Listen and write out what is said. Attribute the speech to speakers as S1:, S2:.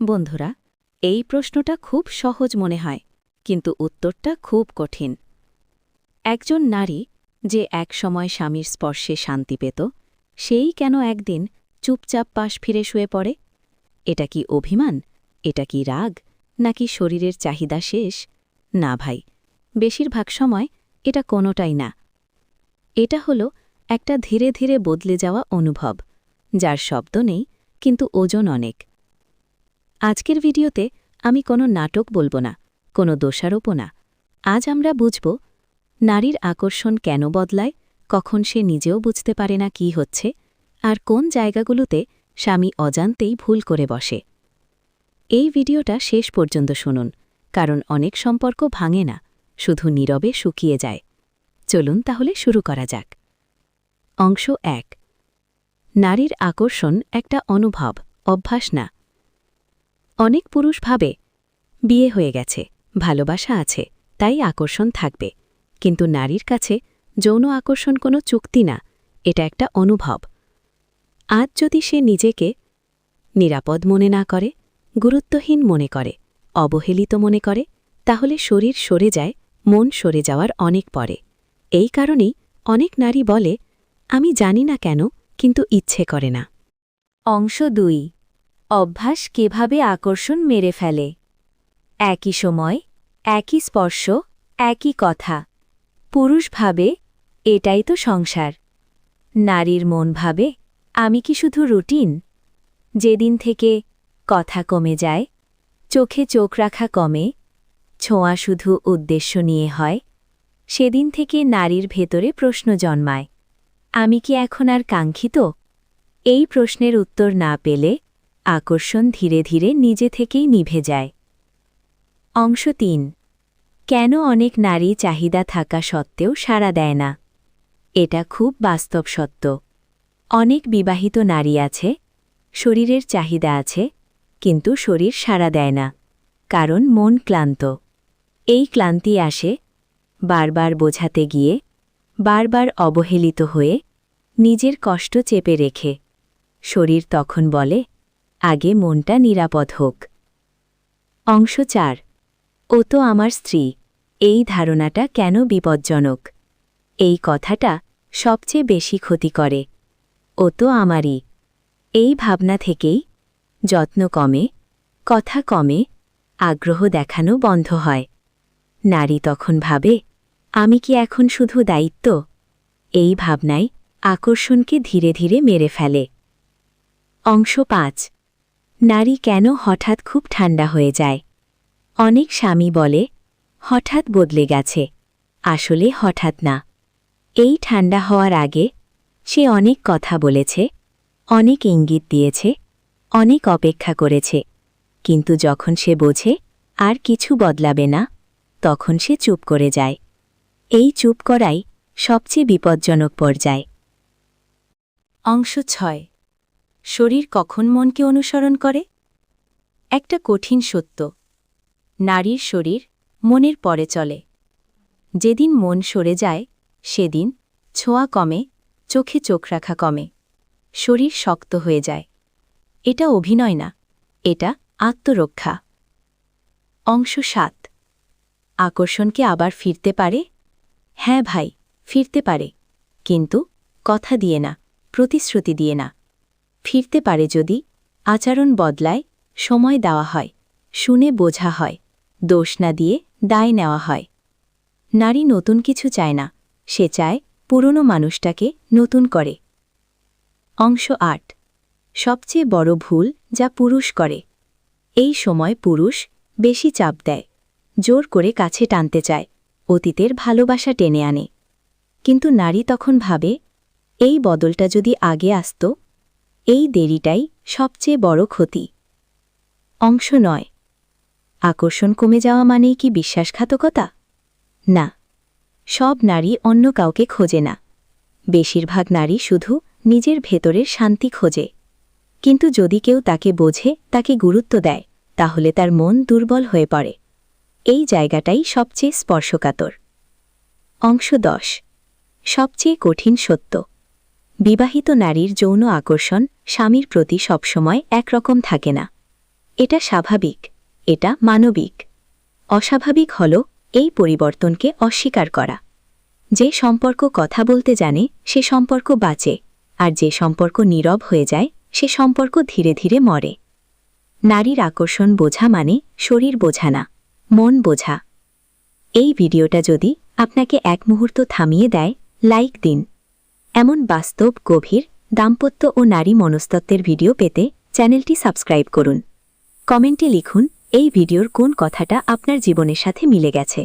S1: বন্ধুরা, এই প্রশ্নটা খুব সহজ মনে হয়, কিন্তু উত্তরটা খুব কঠিন। একজন নারী যে একসময় স্বামীর স্পর্শে শান্তি পেত, সেই কেন একদিন চুপচাপ পাশ ফিরে শুয়ে পড়ে? এটা কি অভিমান? এটা কি রাগ? নাকি শরীরের চাহিদা শেষ? না ভাই, বেশিরভাগ সময় এটা কোনোটাই না। এটা হলো একটা ধীরে ধীরে বদলে যাওয়া অনুভব, যার শব্দ নেই, কিন্তু ওজন অনেক। আজকের ভিডিওতে আমি কোনো নাটক বলব না, কোনো দোষারোপও না। আজ আমরা বুঝব, নারীর আকর্ষণ কেন বদলায়, কখন সে নিজেও বুঝতে পারে না কি হচ্ছে, আর কোন জায়গাগুলোতে স্বামী অজান্তেই ভুল করে বসে। এই ভিডিওটা শেষ পর্যন্ত শুনুন, কারণ অনেক সম্পর্ক ভাঙে না, শুধু নীরবে শুকিয়ে যায়। চলুন তাহলে শুরু করা যাক। অংশ এক। নারীর আকর্ষণ একটা অনুভব, অভ্যাস না অনেক পুরুষ ভাবে বিয়ে হয়ে গেছে, ভালোবাসা আছে, তাই আকর্ষণ থাকবে। কিন্তু নারীর কাছে যৌন আকর্ষণ কোনো চুক্তি না, এটা একটা অনুভব। আজ যদি সে নিজেকে নিরাপদ মনে না করে, গুরুত্বহীন মনে করে, অবহেলিত মনে করে, তাহলে শরীর সরে যায়, মন সরে যাওয়ার অনেক পরে। এই কারণেই অনেক নারী বলে, আমি জানি না কেন, কিন্তু ইচ্ছে করে না। অংশ দুই অভ্যাস কীভাবে আকর্ষণ মেরে ফেলে? একই সময়, একই স্পর্শ, একই কথা। পুরুষ ভাবে, এটাই তো সংসার। নারীর মন ভাবে, আমি কি শুধু রুটিন? যেদিন থেকে কথা কমে যায়, চোখে চোখ রাখা কমে, ছোঁয়া শুধু উদ্দেশ্য নিয়ে হয়, সেদিন থেকে নারীর ভেতরে প্রশ্ন জন্মায়। আমি কি এখন আর কাঙ্ক্ষিত? এই প্রশ্নের উত্তর না পেলে আকর্ষণ ধীরে ধীরে নিজে থেকেই নিভে যায়। অংশ তিন। কেন অনেক নারী চাহিদা থাকা সত্ত্বেও সাড়া দেয় না? এটা খুব বাস্তব সত্য। অনেক বিবাহিত নারী আছে, শরীরের চাহিদা আছে, কিন্তু শরীর সাড়া দেয় না, কারণ মন ক্লান্ত। এই ক্লান্তি আসে, বারবার বোঝাতে গিয়ে, বারবার অবহেলিত হয়ে, নিজের কষ্ট চেপে রেখে। শরীর তখন বলে আগে মনটা নিরাপদ হোক। অংশ চার, ও তো আমার স্ত্রী। এই ধারণাটা কেন বিপজ্জনক? এই কথাটা সবচেয়ে বেশি ক্ষতি করে। ও তো আমারই। এই ভাবনা থেকেই যত্ন কমে, কথা কমে, আগ্রহ দেখানো বন্ধ হয়। নারী তখন ভাবে, আমি কি এখন শুধু দায়িত্ব? এই ভাবনায় আকর্ষণকে ধীরে ধীরে মেরে ফেলে। অংশ পাঁচ নারী কেন হঠাৎ খুব ঠান্ডা হয়ে যায়? অনেক স্বামী বলে, হঠাৎ বদলে গেছে। আসলে হঠাৎ না। এই ঠান্ডা হওয়ার আগে সে অনেক কথা বলেছে, অনেক ইঙ্গিত দিয়েছে, অনেক অপেক্ষা করেছে। কিন্তু যখন সে বোঝে আর কিছু বদলাবে না, তখন সে চুপ করে যায়। এই চুপ করাই সবচেয়ে বিপজ্জনক পর্যায়। অংশ ছয় শরীর কখন মনকে অনুসরণ করে? একটা কঠিন সত্য। নারীর শরীর মনের পরে চলে। যেদিন মন সরে যায়, সেদিন ছোঁয়া কমে, চোখে চোখ রাখা কমে। শরীর শক্ত হয়ে যায়। এটা অভিনয় না, এটা আত্মরক্ষা। অংশ সাত। আকর্ষণকে আবার ফিরতে পারে? হ্যাঁ ভাই, ফিরতে পারে। কিন্তু কথা দিয়ে না, প্রতিশ্রুতি দিয়ে না। ফিরতে পারে যদি আচরণ বদলায়, সময় দেওয়া হয়, শুনে বোঝা হয়, দোষ না দিয়ে দায় নেওয়া হয়। নারী নতুন কিছু চায় না, সে চায় পুরনো মানুষটাকে নতুন করে। অংশ আট, সবচেয়ে বড় ভুল যা পুরুষ করে। এই সময় পুরুষ বেশি চাপ দেয়, জোর করে কাছে টানতে চায়, অতীতের ভালোবাসা টেনে আনে। কিন্তু নারী তখন ভাবে, এই বদলটা যদি আগে আসত এই দেরিটাই সবচেয়ে বড় ক্ষতি। অংশ নয়, আকর্ষণ কমে যাওয়া মানেই কি বিশ্বাসঘাতকতা? না, সব নারী অন্য কাউকে খোঁজে না। বেশিরভাগ নারী শুধু নিজের ভেতরের শান্তি খোঁজে। কিন্তু যদি কেউ তাকে বোঝে, তাকে গুরুত্ব দেয়, তাহলে তার মন দুর্বল হয়ে পড়ে। এই জায়গাটাই সবচেয়ে স্পর্শকাতর। অংশ দশ, সবচেয়ে কঠিন সত্য। বিবাহিত নারীর যৌন আকর্ষণ স্বামীর প্রতি সবসময় একরকম থাকে না। এটা স্বাভাবিক, এটা মানবিক। অস্বাভাবিক হল এই পরিবর্তনকে অস্বীকার করা। যে সম্পর্ক কথা বলতে জানে, সে সম্পর্ক বাঁচে, আর যে সম্পর্ক নীরব হয়ে যায়, সে সম্পর্ক ধীরে ধীরে মরে। নারীর আকর্ষণ বোঝা মানে শরীর বোঝা না, মন বোঝা। এই ভিডিওটা যদি আপনাকে এক মুহূর্ত থামিয়ে দেয়, লাইক দিন। এমন বাস্তব, গভীর, দাম্পত্য ও নারী মনস্তত্ত্বের ভিডিও পেতে চ্যানেলটি সাবস্ক্রাইব করুন। কমেন্টে লিখুন, এই ভিডিওর কোন কথাটা আপনার জীবনের সাথে মিলে গেছে।